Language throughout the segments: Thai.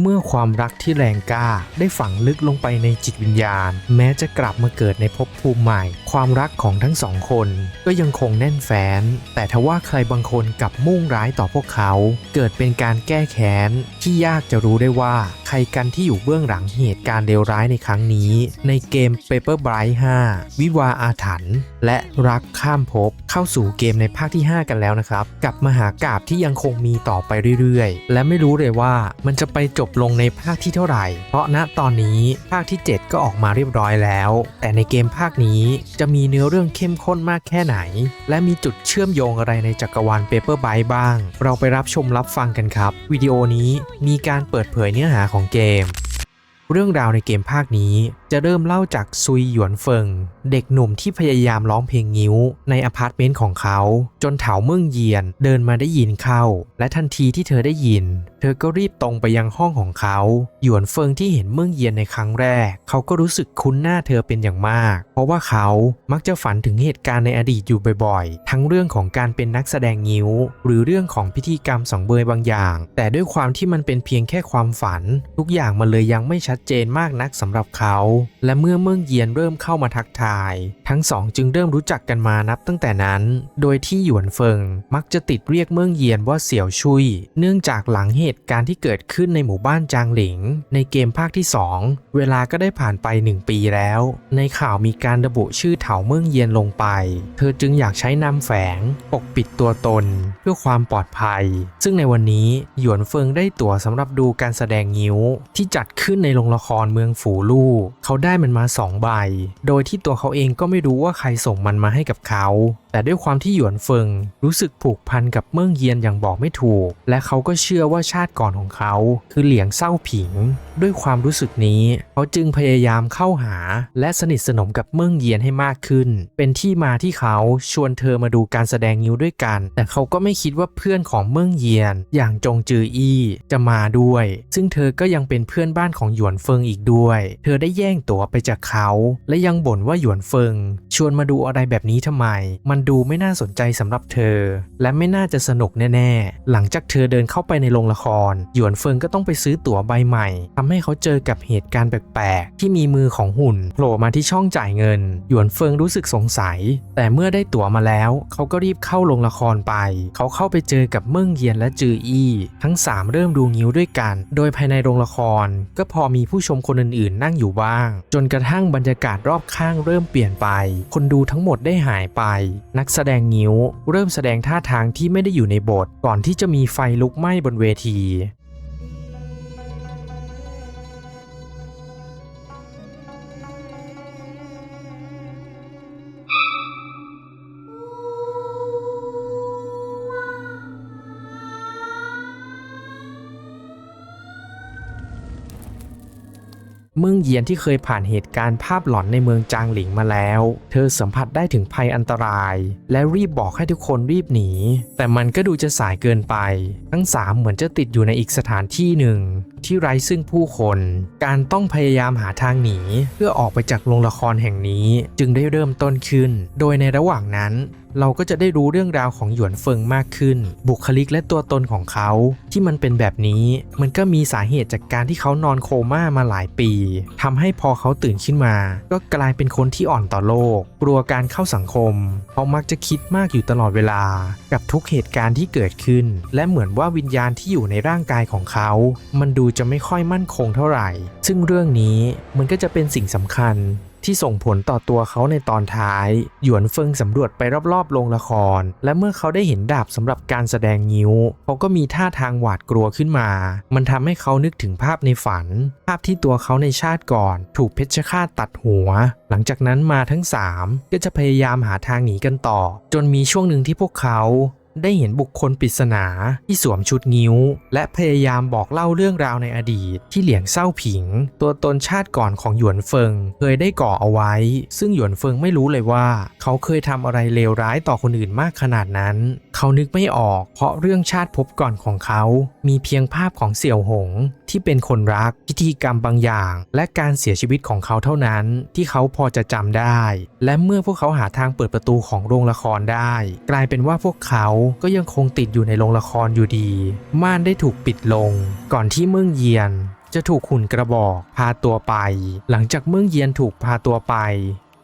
เมื่อความรักที่แรงกล้าได้ฝังลึกลงไปในจิตวิญญาณ แม้จะกลับมาเกิดในภพภูมิใหม่ ความรักของทั้งสองคนก็ยังคงแน่นแฟ้น แต่ทว่าใครบางคนกลับมุ่งร้ายต่อพวกเขา เกิดเป็นการแก้แค้น ที่ยากจะรู้ได้ว่าใครกันที่อยู่เบื้องหลังเหตุการณ์เลวร้ายในครั้งนี้ ในเกม Paper Bright 5 วิวาอาถรรพ์และรักข้ามภพเข้าสู่เกมในภาคที่ 5 กันแล้วนะครับ กับมหากาบที่ยังคงมีต่อไปเรื่อยๆ และไม่รู้เลยว่ามันจะไปจบบลงในภาคที่เท่าไหร่ เพราะณตอนนี้ภาคที่ 7 ก็ออกมาเรียบร้อยแล้ว แต่ในเกมภาคนี้จะมีเนื้อเรื่องเข้มข้นมากแค่ไหน และมีจุดเชื่อมโยงอะไรในจักรวาล Paper b y บ้าง เราไปรับชมรับฟังกันครับ วิดีโอนี้มีการเปิดเผยเนื้อหาของเกม เรื่องราวในเกมภาคนี้จะเริ่มเล่าจากซุยหยวนเฟิง เด็กหนุ่มที่พยายามร้องเพลงงิ้ว ในอพาร์ตเมนต์ของเขา จนเถาเมืองเยียนเดินมาได้ยินเข้า และทันทีที่เธอได้ยิน เธอก็รีบตรงไปยังห้องของเขา หยวนเฟิงที่เห็นเมืองเยียนในครั้งแรก เขาก็รู้สึกคุ้นหน้าเธอเป็นอย่างมาก เพราะว่าเขามักจะฝันถึงเหตุการณ์ในอดีตอยู่บ่อยๆ ทั้งเรื่องของการเป็นนักแสดงงิ้ว หรือเรื่องของพิธีกรรมสังเบยบางอย่าง แต่ด้วยความที่มันเป็นเพียงแค่ความฝัน ทุกอย่างมันเลยยังไม่ชัดเจนมากนักสำหรับเขา และเมื่อเมืองเยียนเริ่มเข้ามาทักทาย ทั้งสองจึงเริ่มรู้จักกันมานับตั้งแต่นั้น โดยที่หยวนเฟิงมักจะติดเรียกเมืองเยียนว่าเสี่ยวชุย เนื่องจากหลังเหตุการณ์ที่เกิดขึ้นในหมู่บ้านจางหลิง ในเกมภาคที่ 2 เวลาก็ได้ผ่านไป 1 ปีแล้ว ในข่าวมีการระบุชื่อเถาเมืองเยียนลงไป เธอจึงอยากใช้นามแฝง ปกปิดตัวตน เพื่อความปลอดภัย ซึ่งในวันนี้หยวนเฟิงได้ตั๋วสำหรับดูการแสดงงิ้วที่จัดขึ้นในโรงละครเมืองฝูลู่เขาได้มันมาสองใบ โดยที่ตัวเขาเองก็ไม่รู้ว่าใครส่งมันมาให้กับเขา แต่ด้วยความที่หยวนเฟิงรู้สึกผูกพันกับเมืองเยียนอย่างบอกไม่ถูก และเขาก็เชื่อว่าชาติก่อนของเขา คือเหลียงเศร้าผิง ด้วยความรู้สึกนี้เขาจึงพยายามเข้าหา และสนิทสนมกับเมืองเยียนให้มากขึ้น เป็นที่มาที่เขาชวนเธอมาดูการแสดงนิ้วด้วยกัน แต่เขาก็ไม่คิดว่าเพื่อนของเมืองเยียน อย่างจงจืออี้จะมาด้วย ซึ่งเธอก็ยังเป็นเพื่อนบ้านของหยวนเฟิงอีกด้วย เธอได้แย่งตั๋วไปจากเขา และยังบ่นว่าหยวนเฟิง ชวนมาดูอะไรแบบนี้ทำไม มันดูไม่น่าสนใจสำหรับเธอ และไม่น่าจะสนุกแน่ๆ หลังจากเธอเดินเข้าไปในโรงละคร หยวนเฟิงก็ต้องไปซื้อตั๋วใบใหม่ทำให้เขาเจอกับเหตุการณ์แปลกๆ ที่มีมือของหุ่นโผล่มาที่ช่องจ่ายเงิน หยวนเฟิงรู้สึกสงสัย แต่เมื่อได้ตั๋วมาแล้ว เขาก็รีบเข้าโรงละครไป เขาเข้าไปเจอกับเมิ่งเยียนและจืออี้ ทั้งสามเริ่มดูงิ้วด้วยกัน โดยภายในโรงละคร ก็พอมีผู้ชมคนอื่นๆ นั่งอยู่บ้าง จนกระทั่งบรรยากาศรอบข้างเริ่มเปลี่ยนไป คนดูทั้งหมดได้หายไปนักแสดงงิ้ว เริ่มแสดงท่าทางที่ไม่ได้อยู่ในบทก่อนที่จะมีไฟลุกไหม้บนเวที เมืองเยียนที่เคยผ่านเหตุการณ์ภาพหลอนในเมืองจางหลิงมาแล้ว เธอสัมผัสได้ถึงภัยอันตราย และรีบบอกให้ทุกคนรีบหนี แต่มันก็ดูจะสายเกินไป ทั้งสามเหมือนจะติดอยู่ในอีกสถานที่หนึ่ง ที่ไร้ซึ่งผู้คน การต้องพยายามหาทางหนี เพื่อออกไปจากโรงละครแห่งนี้ จึงได้เริ่มต้นขึ้น โดยในระหว่างนั้น เราก็จะได้รู้เรื่องราวของหยวนเฟิงมากขึ้น บุคลิกและตัวตนของเขาที่มันเป็นแบบนี้ มันก็มีสาเหตุจากการที่เขานอนโคม่ามาหลายปีทำให้พอเขาตื่นขึ้นมา ก็กลายเป็นคนที่อ่อนต่อโลก กลัวการเข้าสังคม เขามักจะคิดมากอยู่ตลอดเวลา กับทุกเหตุการณ์ที่เกิดขึ้น และเหมือนว่าวิญญาณที่อยู่ในร่างกายของเขา มันดูจะไม่ค่อยมั่นคงเท่าไหร่ ซึ่งเรื่องนี้มันก็จะเป็นสิ่งสำคัญ ที่ส่งผลต่อตัวเขาในตอนท้าย หยวนเฟิงสำรวจไปรอบๆโรงละคร และเมื่อเขาได้เห็นดาบสำหรับการแสดงงิ้ว เขาก็มีท่าทางหวาดกลัวขึ้นมา มันทำให้เขานึกถึงภาพในฝัน ภาพที่ตัวเขาในชาติก่อน ถูกเพชฌฆาตตัดหัว หลังจากนั้นมาทั้ง 3 ก็จะพยายามหาทางหนีกันต่อ จนมีช่วงหนึ่งที่พวกเขา ได้เห็นบุคคลปริศนาที่สวมชุดงิ้ว และพยายามบอกเล่าเรื่องราวในอดีต ที่เหลียงเศร้าผิง ตัวตนชาติก่อนของหยวนเฟิง เคยได้ก่อเอาไว้ ซึ่งหยวนเฟิงไม่รู้เลยว่า เขาเคยทำอะไรเลวร้ายต่อคนอื่นมากขนาดนั้น เขานึกไม่ออก เพราะเรื่องชาติภพก่อนของเขา มีเพียงภาพของเสี่ยวหง ที่เป็นคนรัก พิธีกรรมบางอย่าง และการเสียชีวิตของเขาเท่านั้นที่เขาพอจะจำได้ และเมื่อพวกเขาหาทางเปิดประตูของโรงละครได้ กลายเป็นว่าพวกเขาก็ยังคงติดอยู่ในโรงละครอยู่ดี ม่านได้ถูกปิดลง ก่อนที่เมืองเยียนจะถูกหุ่นกระบอกพาตัวไป หลังจากเมืองเยียนถูกพาตัวไป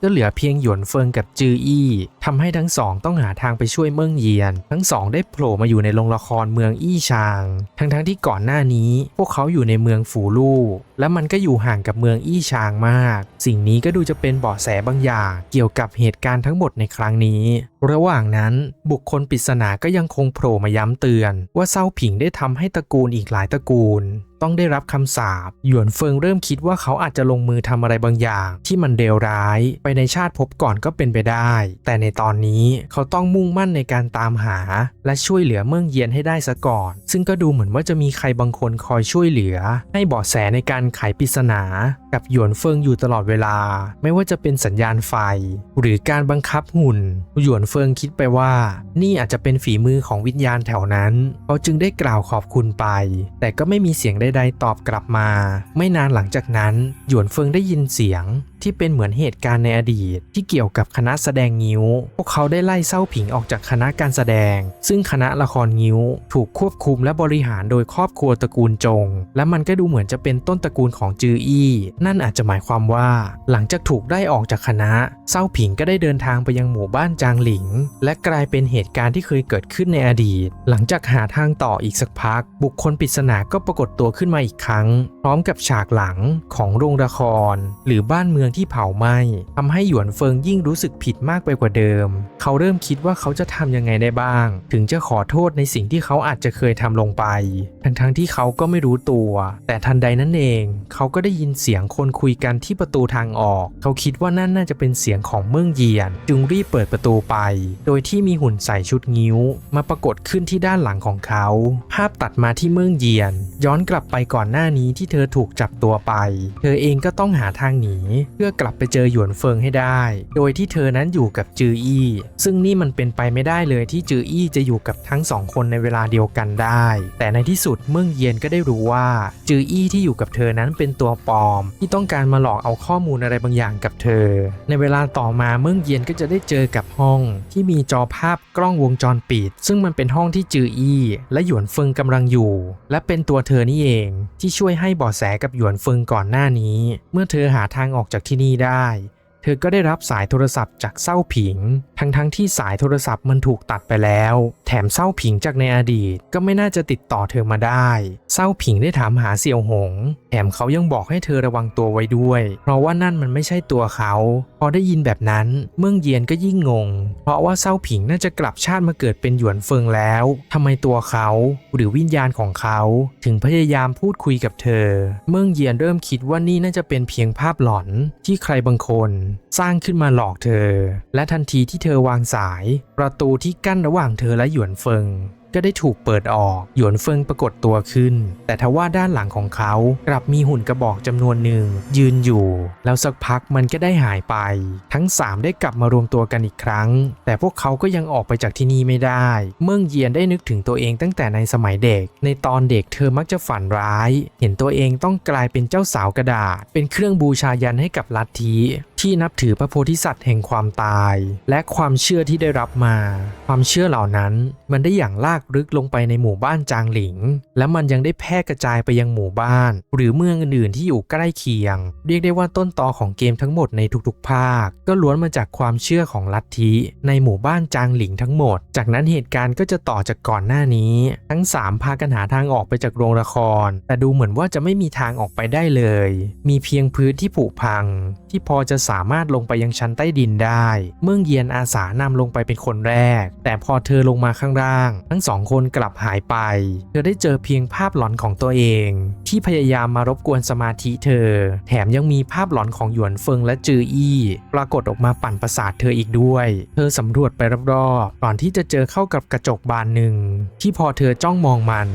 ก็เหลือเพียงหยวนเฟิงกับจืออี้ทำให้ทั้งสองต้องหาทางไปช่วยเมืองเยียน ทั้งสองได้โผล่มาอยู่ในโรงละครเมืองอี้ชาง ทั้งๆที่ก่อนหน้านี้ พวกเขาอยู่ในเมืองฝูลู่และมันก็อยู่ห่างกับเมืองอี้ชางมาก สิ่งนี้ก็ดูจะเป็นเบาะแสบางอย่างเกี่ยวกับเหตุการณ์ทั้งหมดในครั้งนี้ระหว่างนั้นบุคคลปริศนาก็ยังคงโผล่มาย้ำเตือน ว่าเซาผิงได้ทำให้ตระกูลอีกหลายตระกูล ต้องได้รับคำสาปหยวนเฟิงเริ่มคิดว่าเขาอาจจะลงมือทำอะไรบางอย่าง ที่มันเลวร้าย ไปในชาติภพก่อนก็เป็นไปได้ แต่ในตอนนี้เขาต้องมุ่งมั่นในการตามหา และช่วยเหลือเมืองเยียนให้ได้ซะก่อน ซึ่งก็ดูเหมือนว่าจะมีใครบางคนคอยช่วยเหลือ ให้เบาะแสในการไขปริศนา กับหยวนเฟิงอยู่ตลอดเวลา ไม่ว่าจะเป็นสัญญาณไฟ หรือการบังคับหุ่นหยวนเฟิงคิดไปว่า นี่อาจจะเป็นฝีมือของวิญญาณแถวนั้น เขาจึงได้กล่าวขอบคุณไป แต่ก็ไม่มีเสียงใดๆตอบกลับมา ไม่นานหลังจากนั้น หยวนเฟิงได้ยินเสียงที่เป็นเหมือนเหตุการณ์ในอดีต ที่เกี่ยวกับคณะแสดงงิ้ว พวกเขาได้ไล่เศร้าผิงออกจากคณะการแสดง ซึ่งคณะละครงิ้ว ถูกควบคุมและบริหารโดยครอบครัวตระกูลจง และมันก็ดูเหมือนจะเป็นต้นตระกูลของจืออี้นั่นอาจจะหมายความว่า หลังจากถูกได้ออกจากคณะเศร้าผิงก็ได้เดินทางไปยังหมู่บ้านจางหลิง และกลายเป็นเหตุการณ์ที่เคยเกิดขึ้นในอดีต หลังจากหาทางต่ออีกสักพัก บุคคลปริศนาก็ปรากฏตัวขึ้นมาอีกครั้ง พร้อมกับฉากหลังของโรงละคร หรือบ้านเมืองที่เผาไหม้ทำให้หยวนเฟิงยิ่งรู้สึกผิดมากไปกว่าเดิม เขาเริ่มคิดว่าเขาจะทำยังไงได้บ้าง ถึงจะขอโทษในสิ่งที่เขาอาจจะเคยทำลงไป ทั้งๆที่เขาก็ไม่รู้ตัว แต่ทันใดนั้นเอง เขาก็ได้ยินเสียงคนคุยกันที่ประตูทางออก เขาคิดว่านั่นน่าจะเป็นเสียงของเมืองเยียน จึงรีบเปิดประตูไป โดยที่มีหุ่นใส่ชุดงิ้ว มาปรากฏขึ้นที่ด้านหลังของเขา ภาพตัดมาที่เมืองเยียน ย้อนกลับไปก่อนหน้านี้ที่เธอถูกจับตัวไป เธอเองก็ต้องหาทางหนีพื่อกลับไปเจอหยวนเฟิงให้ได้ โดยที่เธอนั้นอยู่กับจืออี้ ซึ่งนี่มันเป็นไปไม่ได้เลยที่จืออี้จะอยู่กับทั้งสองคนในเวลาเดียวกันได้ แต่ในที่สุดเมืองเยียนก็ได้รู้ว่า จืออี้ที่อยู่กับเธอนั้นเป็นตัวปลอม ที่ต้องการมาหลอกเอาข้อมูลอะไรบางอย่างกับเธอ ในเวลาต่อมาเมืองเยียนก็จะได้เจอกับห้อง ที่มีจอภาพกล้องวงจรปิด ซึ่งมันเป็นห้องที่จืออี้ และหยวนเฟิงกำลังอยู่ และเป็นตัวเธอนี่เอง ที่ช่วยให้เบาะแสกับหยวนเฟิงก่อนหน้านี้ เมื่อเธอหาทางออกจากที่นี่ได้ เธอก็ได้รับสายโทรศัพท์จากเศร้าผิง ทั้งๆทที่สายโทรศัพท์มันถูกตัดไปแล้ว แถมเศร้าผิงจากในอดีตก็ไม่น่าจะติดต่อเธอมาได้เศร้าผิงได้ถามหาเสี่ยวหง แถมเขายังบอกให้เธอระวังตัวไว้ด้วย เพราะว่านั่นมันไม่ใช่ตัวเขา พอได้ยินแบบนั้นเมืองเยียนก็ยิ่งงง เพราะว่าเศร้าผิงน่าจะกลับชาติมาเกิดเป็นหยวนเฟิงแล้วทำไมตัวเขา หรือวิญญาณของเขา ถึงพยายามพูดคุยกับเธอ เมืองเยียนเริ่มคิดว่านี่น่าจะเป็นเพียงภาพหลอนที่ใครบางคน สร้างขึ้นมาหลอกเธอ และทันทีที่เธอวางสาย ประตูที่กั้นระหว่างเธอและหยวนเฟิง ก็ได้ถูกเปิดออก หยวนเฟิงปรากฏตัวขึ้น แต่ทว่าด้านหลังของเขากลับมีหุ่นกระบอกจำนวนหนึ่ง ยืนอยู่ แล้วสักพักมันก็ได้หายไป ทั้งสามได้กลับมารวมตัวกันอีกครั้ง แต่พวกเขาก็ยังออกไปจากที่นี่ไม่ได้ เมืองเยียนได้นึกถึงตัวเองตั้งแต่ในสมัยเด็ก ในตอนเด็กเธอมักจะฝันร้าย เห็นตัวเองต้องกลายเป็นเจ้าสาวกระดาษ เป็นเครื่องบูชายันให้กับลัทธิที่นับถือพระโพธิสัตว์แห่งความตาย และความเชื่อที่ได้รับมา ความเชื่อเหล่านั้น มันได้อย่างลากลึกลงไปในหมู่บ้านจางหลิง และมันยังได้แพร่กระจายไปยังหมู่บ้าน หรือเมืองอื่นๆที่อยู่ใกล้เคียง เรียกได้ว่าต้นตอของเกมทั้งหมดในทุกๆ ภาค ก็ล้วนมาจากความเชื่อของลัทธิ ในหมู่บ้านจางหลิงทั้งหมด จากนั้นเหตุการณ์ก็จะต่อจากก่อนหน้านี้ ทั้งสามพากันหาทางออกไปจากโรงละคร แต่ดูเหมือนว่าจะไม่มีทางออกไปได้เลย มีเพียงพื้นที่ผุพัง ที่พอจะสามารถลงไปยังชั้นใต้ดินได้ เมืองเยียนอาสานำลงไปเป็นคนแรก แต่พอเธอลงมาข้างล่าง ทั้งสองคนกลับหายไป เธอได้เจอเพียงภาพหลอนของตัวเอง ที่พยายามมารบกวนสมาธิเธอ แถมยังมีภาพหลอนของหยวนเฟิงและจืออี้ ปรากฏออกมาปั่นประสาทเธออีกด้วย เธอสำรวจไปรอบๆก่อนที่จะเจอเข้ากับกระจกบานหนึ่งที่พอเธอจ้องมองมัน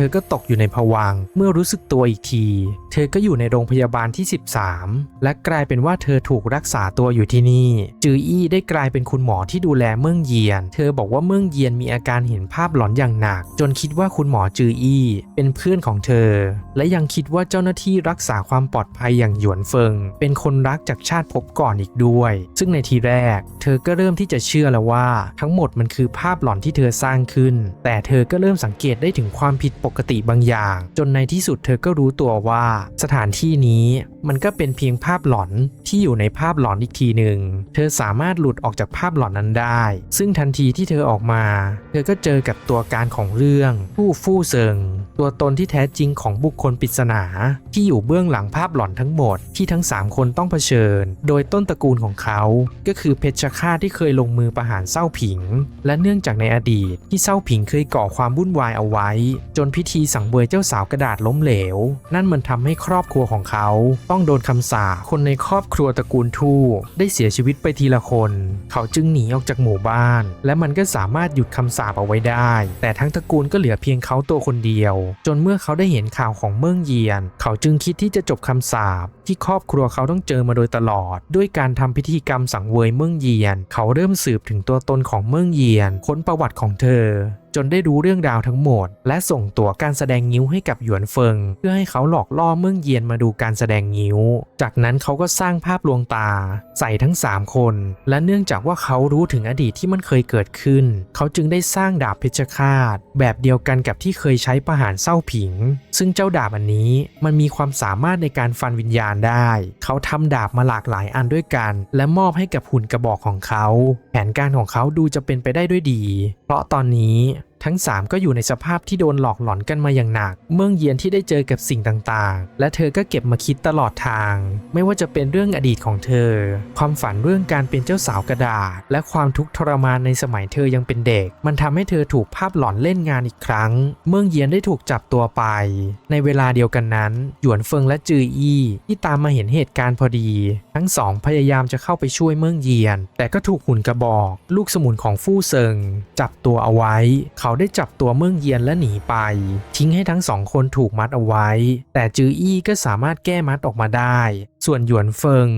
เธอก็ตกอยู่ในภวังเมื่อรู้สึกตัวอีกที เธอก็อยู่ในโรงพยาบาลที่ 13 และกลายเป็นว่าเธอถูกรักษาตัวอยู่ที่นี่ จืออี้ได้กลายเป็นคุณหมอที่ดูแลเมืองเยียน เธอบอกว่าเมืองเยียนมีอาการเห็นภาพหลอนอย่างหนัก จนคิดว่าคุณหมอจืออี้เป็นเพื่อนของเธอ และยังคิดว่าเจ้าหน้าที่รักษาความปลอดภัยอย่างหยวนเฟิง เป็นคนรักจากชาติภพก่อนอีกด้วย ซึ่งในทีแรก เธอก็เริ่มที่จะเชื่อแล้วว่า ทั้งหมดมันคือภาพหลอนที่เธอสร้างขึ้น แต่เธอก็เริ่มสังเกตได้ถึงความผิดปกติบางอย่าง จนในที่สุดเธอก็รู้ตัวว่า สถานที่นี้มันก็เป็นเพียงภาพหลอนที่อยู่ในภาพหลอนอีกทีหนึ่ง เธอสามารถหลุดออกจากภาพหลอนนั้นได้ ซึ่งทันทีที่เธอออกมา เธอก็เจอกับตัวการของเรื่องผู้ฟู่เซิง ตัวตนที่แท้จริงของบุคคลปริศนา ที่อยู่เบื้องหลังภาพหลอนทั้งหมดที่ทั้ง 3 คนต้องเผชิญ โดยต้นตระกูลของเขา ก็คือเพชฌฆาตที่เคยลงมือประหารเศร้าผิง และเนื่องจากในอดีตที่เศร้าผิงเคยก่อความวุ่นวายเอาไว้ จนพิธีสังเวยเจ้าสาวกระดาษล้มเหลว นั่นมันทำให้ครอบครัวของเขา ต้องโดนคำสาคนในครอบครัวตระกูลทู่ได้เสียชีวิตไปทีละคน เขาจึงหนีออกจากหมู่บ้าน และมันก็สามารถหยุดคำสาปเอาไว้ได้ แต่ทั้งตระกูลก็เหลือเพียงเขาตัวคนเดียวจนเมื่อเขาได้เห็นข่าวของเมืองเยียน เขาจึงคิดที่จะจบคำสาปที่ครอบครัวเขาต้องเจอมาโดยตลอด ด้วยการทำพิธีกรรมสังเวยเมืองเยียน เขาเริ่มสืบถึงตัวตนของเมืองเยียน ค้นประวัติของเธอ จนได้รู้เรื่องราวทั้งหมด และส่งตัวการแสดงงิ้วให้กับหยวนเฟิง เพื่อให้เขาหลอกล่อเมืองเยียนมาดูการแสดงงิ้ว จากนั้นเขาก็สร้างภาพลวงตา ใส่ทั้ง 3 คน และเนื่องจากว่าเขารู้ถึงอดีตที่มันเคยเกิดขึ้น เขาจึงได้สร้างดาบเพชฌฆาต แบบเดียวกันกับที่เคยใช้ประหารเศร้าผิง ซึ่งเจ้าดาบอันนี้มันมีความสามารถในการฟันวิญญาณได้ เขาทำดาบมาหลากหลายอันด้วยกัน และมอบให้กับหุ่นกระบอกของเขา แผนการของเขาดูจะเป็นไปได้ด้วยดี เพราะตอนนี้ ทั้ง 3 ก็อยู่ในสภาพที่โดนหลอกหลอนกันมาอย่างหนัก เมืองเยียนที่ได้เจอกับสิ่งต่างๆ และเธอก็เก็บมาคิดตลอดทาง ไม่ว่าจะเป็นเรื่องอดีตของเธอ ความฝันเรื่องการเป็นเจ้าสาวกระดาษ และความทุกข์ทรมานในสมัยเธอยังเป็นเด็ก มันทำให้เธอถูกภาพหลอนเล่นงานอีกครั้ง เมืองเยียนได้ถูกจับตัวไป ในเวลาเดียวกันนั้น หยวนเฟิงและจืออี้ที่ตามมาเห็นเหตุการณ์พอดี ทั้งสองพยายามจะเข้าไปช่วยเมืองเยียน แต่ก็ถูกหุ่นกระบอก ลูกสมุนของฟู่เซิง จับตัวเอาไว้เขาาได้จับตัวเมืองเยียนและหนีไป ทิ้งให้ทั้งสองคนถูกมัดเอาไว้ แต่จืออี้ก็สามารถแก้มัดออกมาได้ ส่วนหยวนเฟิง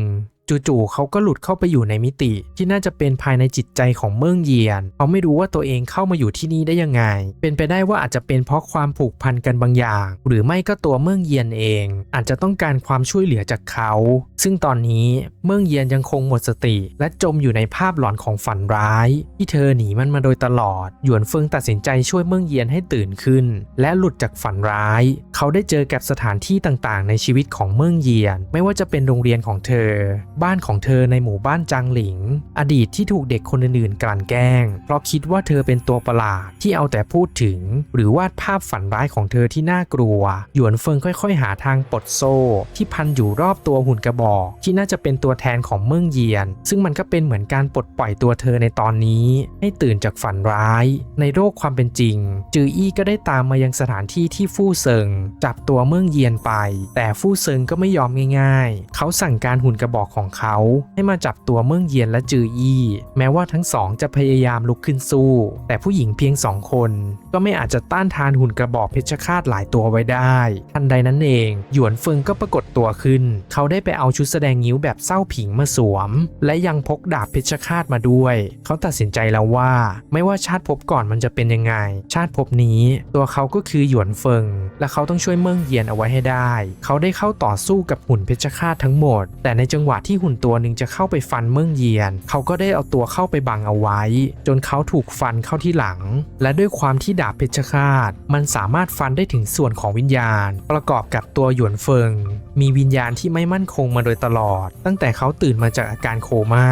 จู่ๆเขาก็หลุดเข้าไปอยู่ในมิติ ที่น่าจะเป็นภายในจิตใจของเมืองเยียน เขาไม่รู้ว่าตัวเองเข้ามาอยู่ที่นี่ได้ยังไง เป็นไปได้ว่าอาจจะเป็นเพราะความผูกพันกันบางอย่าง หรือไม่ก็ตัวเมืองเยียนเอง อาจจะต้องการความช่วยเหลือจากเขา ซึ่งตอนนี้เมืองเยียนยังคงหมดสติ และจมอยู่ในภาพหลอนของฝันร้าย ที่เธอหนีมันมาโดยตลอด หยวนเฟิงตัดสินใจช่วยเมืองเยียนให้ตื่นขึ้น และหลุดจากฝันร้าย เขาได้เจอกับสถานที่ต่างๆ ในชีวิตของเมืองเยียน ไม่ว่าจะเป็นโรงเรียนของเธอบ้านของเธอในหมู่บ้านจางหลิง อดีตที่ถูกเด็กคนอื่นๆกลั่นแกล้ง เพราะคิดว่าเธอเป็นตัวประหลาดที่เอาแต่พูดถึง หรือวาดภาพฝันร้ายของเธอที่น่ากลัว หยวนเฟิงค่อยๆ หาทางปลดโซ่ ที่พันอยู่รอบตัวหุ่นกระบอก ที่น่าจะเป็นตัวแทนของเมืองเยียน ซึ่งมันก็เป็นเหมือนการปลดปล่อยตัวเธอในตอนนี้ ให้ตื่นจากฝันร้าย ในโลกความเป็นจริง จืออี้ก็ได้ตามมายังสถานที่ที่ฟู่เซิงจับตัวเมืองเยียนไป แต่ฟู่เซิงก็ไม่ยอมง่าย ๆ เขาสั่งการหุ่นกระบอกของเขา ให้มาจับตัวเมืองเยียนและจืออี้ แม้ว่าทั้งสองจะพยายามลุกขึ้นสู้ แต่ผู้หญิงเพียงสองคน ก็ไม่อาจจะต้านทานหุ่นกระบอกเพชฌฆาตหลายตัวไว้ได้ ทันใดนั้นเอง หยวนเฟิงก็ปรากฏตัวขึ้น เขาได้ไปเอาชุดแสดงงิ้วแบบเศร้าผิงมาสวม และยังพกดาบเพชฌฆาตมาด้วย เขาตัดสินใจแล้วว่า ไม่ว่าชาติภพก่อนมันจะเป็นยังไง ชาติภพนี้ ตัวเขาก็คือหยวนเฟิง และเขาต้องช่วยเมืองเยียนเอาไว้ให้ได้ เขาได้เข้าต่อสู้กับหุ่นเพชฌฆาตทั้งหมด แต่ในจังหวะที่ที่หุ่นตัวหนึ่งจะเข้าไปฟันเมืองเยียน เขาก็ได้เอาตัวเข้าไปบังเอาไว้ จนเขาถูกฟันเข้าที่หลัง และด้วยความที่ดาบเพชฌฆาต มันสามารถฟันได้ถึงส่วนของวิญญาณ ประกอบกับตัวหยวนเฟิง มีวิญญาณที่ไม่มั่นคงมาโดยตลอด ตั้งแต่เขาตื่นมาจากอาการโคมา่า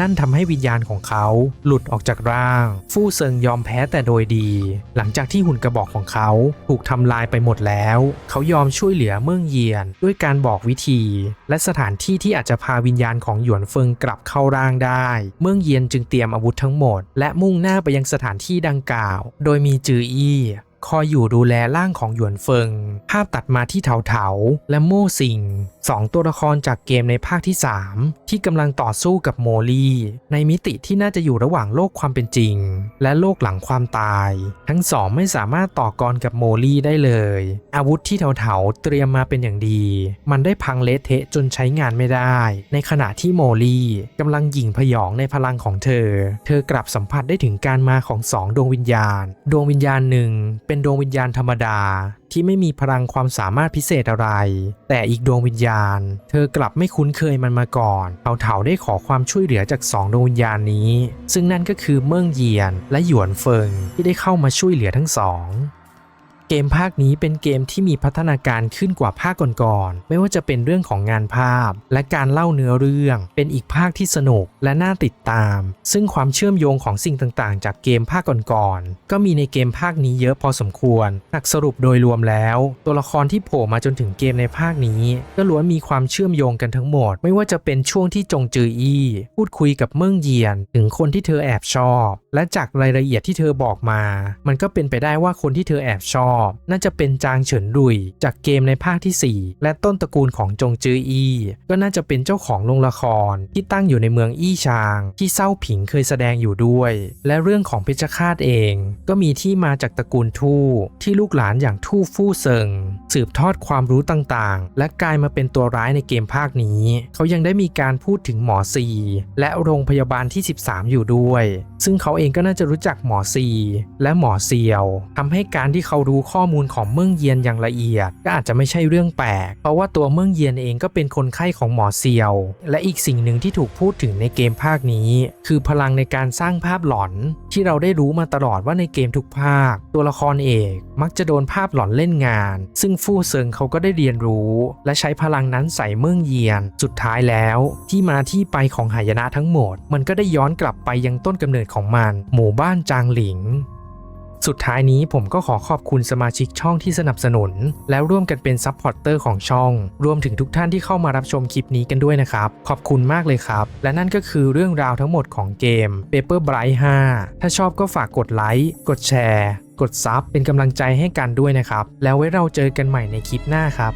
นั่นทำให้วิญญาณของเขาหลุดออกจากร่าง ฟู่เซิงยอมแพ้แต่โดยดี หลังจากที่หุ่นกระบอกของเขาถูกทำลายไปหมดแล้ว เขายอมช่วยเหลือเมืองเยียน ด้วยการบอกวิธี และสถานที่ที่อาจจะพาวิญญาณของหยวนเฟิงกลับเข้าร่างได้ เมืองเยียนจึงเตรียมอาวุธทั้งหมด และมุ่งหน้าไปยังสถานที่ดังกล่าว โดยมีจืออี้ คอยอยู่ดูแลร่างของหยวนเฟิง ภาพตัดมาที่เถาเถาและโม่ซิงสองตัวละครจากเกมในภาคที่ 3 ที่กำลังต่อสู้กับโมลี่ ในมิติที่น่าจะอยู่ระหว่างโลกความเป็นจริง และโลกหลังความตาย ทั้งสองไม่สามารถต่อกรกับโมลี่ได้เลย อาวุธที่เถาๆเตรียมมาเป็นอย่างดี มันได้พังเละเทะจนใช้งานไม่ได้ ในขณะที่โมลี่กำลังหยิ่งพยองในพลังของเธอ เธอกลับสัมผัสได้ถึงการมาของสองดวงวิญญาณ ดวงวิญญาณหนึ่งเป็นดวงวิญญาณธรรมดาที่ไม่มีพลังความสามารถพิเศษอะไร แต่อีกดวงวิญญาณ เธอกลับไม่คุ้นเคยมันมาก่อนเถาเถาได้ขอความช่วยเหลือจากสองดวงวิญญาณนี้ ซึ่งนั่นก็คือเมิ่งเยียนและหยวนเฟิงที่ได้เข้ามาช่วยเหลือทั้งสอง เกมภาคนี้เป็นเกมที่มีพัฒนาการขึ้นกว่าภาคก่อนๆ ไม่ว่าจะเป็นเรื่องของงานภาพ และการเล่าเนื้อเรื่อง เป็นอีกภาคที่สนุกและน่าติดตาม ซึ่งความเชื่อมโยงของสิ่งต่างๆ จากเกมภาคก่อนๆ ก็มีในเกมภาคนี้เยอะพอสมควร หากสรุปโดยรวมแล้ว ตัวละครที่โผล่มาจนถึงเกมในภาคนี้ ก็ล้วนมีความเชื่อมโยงกันทั้งหมด ไม่ว่าจะเป็นช่วงที่จงจืออี้พูดคุยกับเมิ่งเยียน ถึงคนที่เธอแอบชอบ และจากรายละเอียดที่เธอบอกมา มันก็เป็นไปได้ว่าคนที่เธอแอบชอบน่าจะเป็นจางเฉินรุย จากเกมในภาคที่ 4 และต้นตระกูลของจงจืออี้ก็น่าจะเป็นเจ้าของโรงละคร ที่ตั้งอยู่ในเมืองอี้ชาง ที่เซ้าผิงเคยแสดงอยู่ด้วย และเรื่องของเพชฌฆาตเอง ก็มีที่มาจากตระกูลทู่ที่ลูกหลานอย่างทู่ฟู่เซิงสืบทอดความรู้ต่างๆ และกลายมาเป็นตัวร้ายในเกมภาคนี้ เขายังได้มีการพูดถึงหมอซีและโรงพยาบาลที่ 13 อยู่ด้วย ซึ่งเขาเองก็น่าจะรู้จักหมอซีและหมอเซียวทำให้การที่เขารู้ข้อมูลของเมืองเยียนอย่างละเอียด ก็อาจจะไม่ใช่เรื่องแปลก เพราะว่าตัวเมืองเยียนเองก็เป็นคนไข้ของหมอเซียว และอีกสิ่งหนึ่งที่ถูกพูดถึงในเกมภาคนี้ คือพลังในการสร้างภาพหลอน ที่เราได้รู้มาตลอดว่าในเกมทุกภาค ตัวละครเอกมักจะโดนภาพหลอนเล่นงาน ซึ่งฟู่เซิงเขาก็ได้เรียนรู้ และใช้พลังนั้นใส่เมืองเยียน สุดท้ายแล้ว ที่มาที่ไปของหายนะทั้งหมด มันก็ได้ย้อนกลับไปยังต้นกำเนิดของมัน หมู่บ้านจางหลิงสุดท้ายนี้ผมก็ขอขอบคุณสมาชิกช่องที่สนับสนุน แล้วร่วมกันเป็นซัพพอร์ตเตอร์ของช่อง รวมถึงทุกท่านที่เข้ามารับชมคลิปนี้กันด้วยนะครับ ขอบคุณมากเลยครับ และนั่นก็คือเรื่องราวทั้งหมดของเกม Paper Bright 5 ถ้าชอบก็ฝากกดไลค์ กดแชร์ กดซับเป็นกำลังใจให้กันด้วยนะครับ แล้วไว้เราเจอกันใหม่ในคลิปหน้าครับ